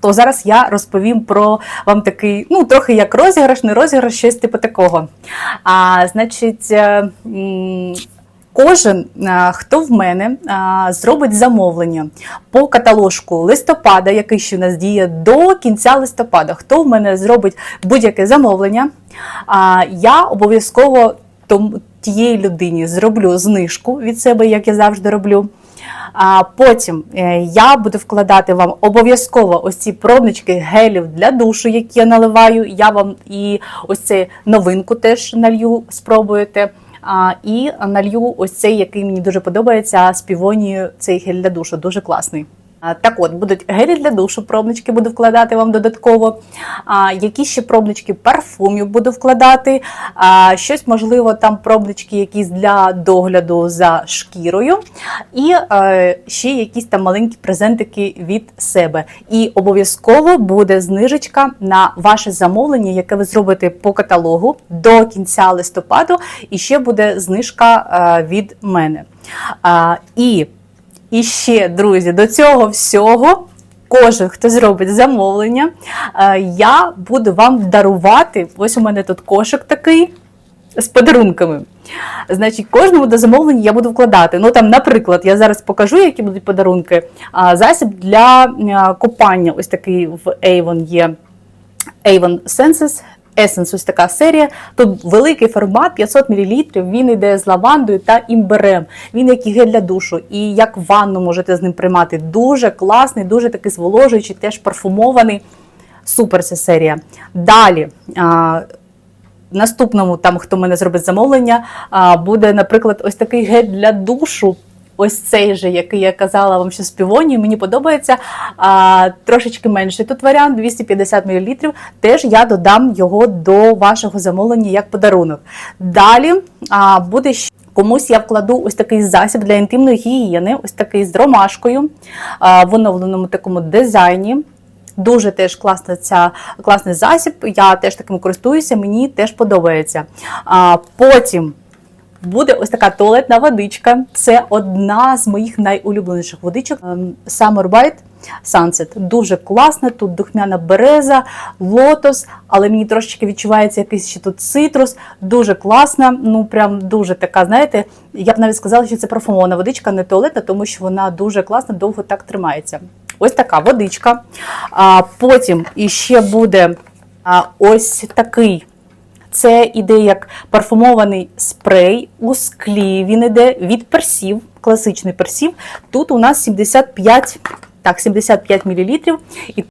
то зараз я розповім про вам такий, ну, трохи як розіграш, не розіграш, щось типу такого. А, значить, е, Кожен, хто в мене зробить замовлення по каталожку листопада, який ще у нас діє до кінця листопада, хто в мене зробить будь-яке замовлення, я обов'язково тієї людині зроблю знижку від себе, як я завжди роблю. А потім е, я буду вкладати вам обов'язково ось ці пробнички гелів для душу, які я наливаю. Я вам і ось цю новинку теж налью, спробуєте. А, і налью ось цей, який мені дуже подобається, з півонією, цей гель для душу, дуже класний. А, Так от, будуть гелі для душу, пробнички буду вкладати вам додатково. А, які ще пробнички парфумів буду вкладати. А, щось, можливо, там пробнички якісь для догляду за шкірою. І е, ще якісь там маленькі презентики від себе. І обов'язково буде знижечка на ваше замовлення, яке ви зробите по каталогу до кінця листопаду. І ще буде знижка е, від мене. А, і і ще, друзі, до цього всього. Кожен, хто зробить замовлення, е, я буду вам дарувати. Ось у мене тут кошик такий з подарунками. Значить, кожному до замовлення я буду вкладати. Ну там, наприклад, я зараз покажу, які будуть подарунки. Засіб для купання. Ось такий в Avon є Avon Senses. Essence, ось така серія. Тут великий формат 500 мл. Він йде з лавандою та імберем. Він як і гель для душу, і як ванну можете з ним приймати. Дуже класний, дуже такий зволожуючий, теж парфумований. Супер ця серія. Далі. А, Наступному, там, хто мене зробить замовлення, буде, наприклад, ось такий гель для душу. Ось цей же, який я казала вам, що з півоні, мені подобається а, трошечки менший тут варіант 250 мл. Теж я додам його до вашого замовлення як подарунок. Далі а, буде ще. Комусь я вкладу ось такий засіб для інтимної гігієни, ось такий з ромашкою а, в оновленому такому дизайні. Дуже теж класна ця, класний засіб. Я теж таким користуюся, мені теж подобається. А, потім буде ось така туалетна водичка. Це одна з моїх найулюбленіших водичок. Ем, Summer White Sunset. Дуже класна. Тут духмяна береза, лотос, але мені трошечки відчувається якийсь ще тут цитрус. Дуже класна. Ну прям дуже така, знаєте, я б навіть сказала, що це парфумована водичка, не туалетна, тому що вона дуже класна, довго так тримається. Ось така водичка. А, потім іще буде а, ось такий. Це іде як парфумований спрей у склі. Він іде від персів, класичний персів. Тут у нас 75, так, 75 мл.